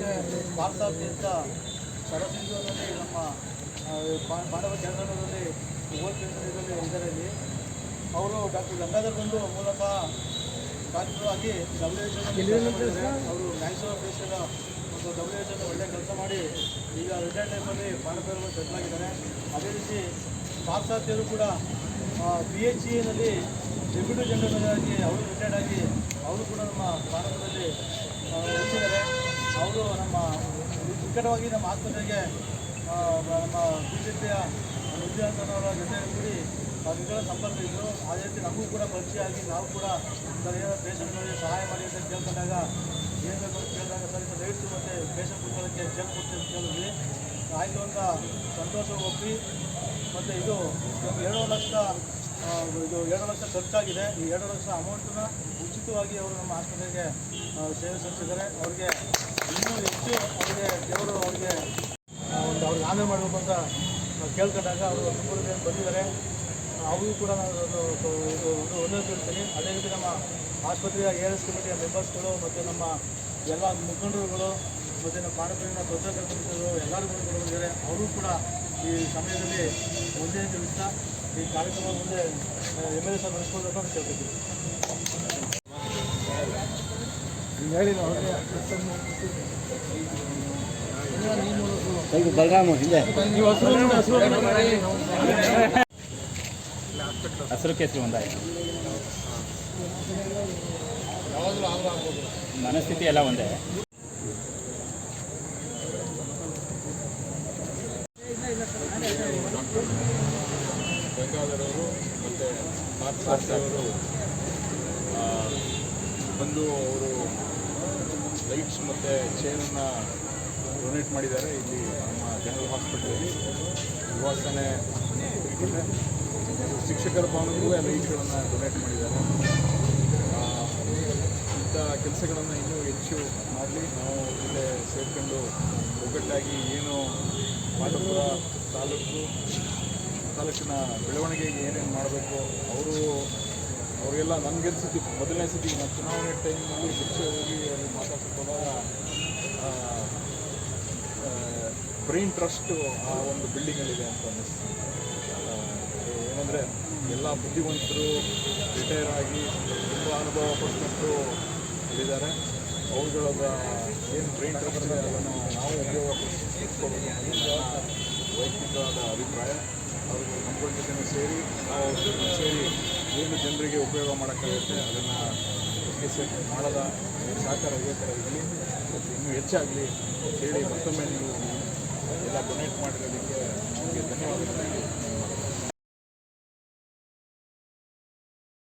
ಮತ್ತು ಭಾರತಾದ್ಯಂತ ಅಂತ ಸರಸಿಂಗದಲ್ಲಿ ನಮ್ಮ ಪಾಂಡವ ಕೇಂದ್ರದಲ್ಲಿ ಓದ್ ಇದರಲ್ಲಿ ಅವರು ಡಾಕ್ಟರ್ ಗಂಗಾಧರ್ ಬಂದು ಮೂಲಕ ಡಾಕ್ಟರಾಗಿ ಡಬ್ಲ್ಯೂ ಎಚ್ ಅವರು ನ್ಯಾಷನಲ್ ದೇಶದ ಒಂದು ಡಬ್ಲ್ಯೂ ಎಚ್ ಒಳ್ಳೆ ಕೆಲಸ ಮಾಡಿ ಈಗ ರಿಟೈರ್ಡ್ ಟೈಮಲ್ಲಿ ಪಾಂಡವರು ಸೆಟ್ಲ್ ಆಗಿದ್ದಾರೆ ಅದೇ ರೀತಿ ಪಾಶ್ಚಾತ್ಯರು ಕೂಡ ಬಿ ಎಚ್ ಇನಲ್ಲಿ ಡೆಪ್ಯೂಟಿ ಜನರಲ್ ಆಗಿ ಅವರು ರಿಟೈರ್ಡ್ ಆಗಿ ಅವರು ಕೂಡ ನಮ್ಮ ಭಾರತದಲ್ಲಿ ಉಳಿಸಿದ್ದಾರೆ ಅವರು ನಮ್ಮ ನಿಕಟವಾಗಿ ನಮ್ಮ ಆಸ್ಪತ್ರೆಗೆ ನಮ್ಮ ಬಿ ಜೆ ಪಿಯ ವಿದ್ಯಾರ್ಥಿಯವರ ಜೊತೆ ಕೂಡಿ ಅವರಿಗೆಲ್ಲ ಸಂಪರ್ಕ ಇದ್ದರು. ಅದೇ ರೀತಿ ನಮಗೂ ಕೂಡ ಪರಿಚಯ ನಾವು ಕೂಡ ಸರಿಯಾದ ಪೇಷಂಟ್ಗಳಿಗೆ ಸಹಾಯ ಮಾಡಿ ಅಂತ ಕೇಳ್ಕೊಂಡಾಗ ಏನು ಬೇಕು ಅಂತ ಕೇಳಿದಾಗ ಸರ್ ಇದು ಲೈಟ್ಸು ಮತ್ತು ಪೇಷಂಟ್ ಕುತ್ಕೊಳ್ಳೋಕ್ಕೆ ಜಲ್ ಕೊಡ್ತೀವಿ ಅಂತ ಕೇಳಿದ್ವಿ. ಆಯಿತು ಅಂತ ಸಂತೋಷ ಒಪ್ಪಿ ಮತ್ತು ಇದು ಎರಡು ಲಕ್ಷ ಇದು ಎರಡು ಲಕ್ಷ ಖರ್ಚಾಗಿದೆ. ಈ ಎರಡು ಲಕ್ಷ ಅಮೌಂಟನ್ನು ಉಚಿತವಾಗಿ ಅವರು ನಮ್ಮ ಆಸ್ಪತ್ರೆಗೆ ಸೇವೆ ಸಲ್ಲಿಸಿದ್ದಾರೆ. ಅವ್ರಿಗೆ ಇನ್ನೂ ಹೆಚ್ಚು ಅವರಿಗೆ ದೇವರು ಅವ್ರಿಗೆ ಒಂದು ಅವ್ರಿಗೆ ಆನೆ ಮಾಡಬೇಕು ಅಂತ ಕೇಳ್ಕೊಂಡಾಗ ಅವರು ತುಂಬ ಬಂದಿದ್ದಾರೆ. ಅವರಿಗೂ ಕೂಡ ನಾನು ಒಂದು ಒಂದು, ಒಂದೇ ಅದೇ ರೀತಿ ನಮ್ಮ ಆಸ್ಪತ್ರೆಯ ಎ ಎಸ್ ಕಮಿಟಿಯ ಮೆಂಬರ್ಸ್ಗಳು ಮತ್ತು ನಮ್ಮ ಎಲ್ಲ ಮುಖಂಡರುಗಳು ಮತ್ತು ನಮ್ಮ ಪಾಂಡವರಿನ ಸ್ವಚ್ಛತಾ ಸಮಿತಿಗಳು ಎಲ್ಲರೂ ಕೂಡ ಬಂದಿದ್ದಾರೆ. ಅವರು ಕೂಡ ಈ ಸಮಯದಲ್ಲಿ ಒಂದೇ ತಿಳಿಸ್ತಾ ಈ ಕಾರ್ಯಕ್ರಮ ಮುಂದೆ ಎಂ ಎಲ್ ಎ ಸರ್ ನಡೆಸ್ಕೊಳ್ಬೇಕು ಅಂತ ಕೇಳ್ತಿದ್ದೀವಿ ಹೇಳಿ ಬಲರಾಮ ಹಿಂದೆ ನೀವು ಹಸಿರು ಹಸಿರು ಕೇಸರಿ ಒಂದಾಯ್ತು. ಮನಸ್ಥಿತಿ ಎಲ್ಲ ಒಂದೇ. ಮತ್ತು ಅವರು ಬಂದು ಅವರು ಲೈಟ್ಸ್ ಮತ್ತು ಚೇರನ್ನು ಡೊನೇಟ್ ಮಾಡಿದ್ದಾರೆ. ಇಲ್ಲಿ ನಮ್ಮ ಜನರಲ್ ಹಾಸ್ಪಿಟಲಲ್ಲಿ ಯುವಾಸನೆ ಶಿಕ್ಷಕರ ಭವನಕ್ಕೂ ಲೈಟ್ಗಳನ್ನು ಡೊನೇಟ್ ಮಾಡಿದ್ದಾರೆ. ಇಂಥ ಕೆಲಸಗಳನ್ನು ಇನ್ನೂ ಹೆಚ್ಚು ಮಾಡಲಿ. ನಾವು ಇಲ್ಲೇ ಸೇರ್ಕೊಂಡು ಒಗ್ಗಟ್ಟಾಗಿ ಏನು ಪಾಂಡವಪುರ ತಾಲೂಕು ತಾಲೂಕಿನ ಬೆಳವಣಿಗೆಗೆ ಏನೇನು ಮಾಡಬೇಕು, ಅವರು, ಅವರಿಗೆಲ್ಲ ಸತಿ ಮೊದಲನೇ ಸತಿ ನಾನು ಚುನಾವಣೆ ಟೈಮಲ್ಲಿ ಹೆಚ್ಚು ಹೋಗಿ ಅಲ್ಲಿ ಮಾತಾಡ್ತಿದ್ದಾಗ ಬ್ರೈನ್ ಟ್ರಸ್ಟು ಆ ಒಂದು ಬಿಲ್ಡಿಂಗಲ್ಲಿದೆ ಅಂತ ಅನ್ನಿಸ್ತು. ಏನಂದರೆ ಎಲ್ಲ ಬುದ್ಧಿವಂತರು, ರಿಟೈರ್ ಆಗಿ ತುಂಬ ಅನುಭವ ಪಡ್ಕೊಂಡು ಇದ್ದಾರೆ. ಅವುಗಳ ಏನು ಬ್ರೈನ್ ಟ್ರಸ್ಟ್ ಇದೆ ಅದನ್ನು ನಾವು ಉಪಯೋಗ ವೈಯಕ್ತಿಕವಾದ ಅಭಿಪ್ರಾಯ. ಅವರು ಕಂಪನಿ ಜೊತೆ ಸೇರಿ ಸೇರಿ ಏನು ಜನರಿಗೆ ಉಪಯೋಗ ಮಾಡೋಕ್ಕಾಗುತ್ತೆ, ಅದನ್ನು ಮಾಡದ ಸಹಕಾರ ಇದೇ ಥರ ಇರಲಿ ಇನ್ನೂ ಹೆಚ್ಚಾಗಲಿ ಹೇಳಿ ಮತ್ತೊಮ್ಮೆ ನೀವು ಎಲ್ಲ ಡೊನೇಟ್ ಮಾಡಿರೋದಕ್ಕೆ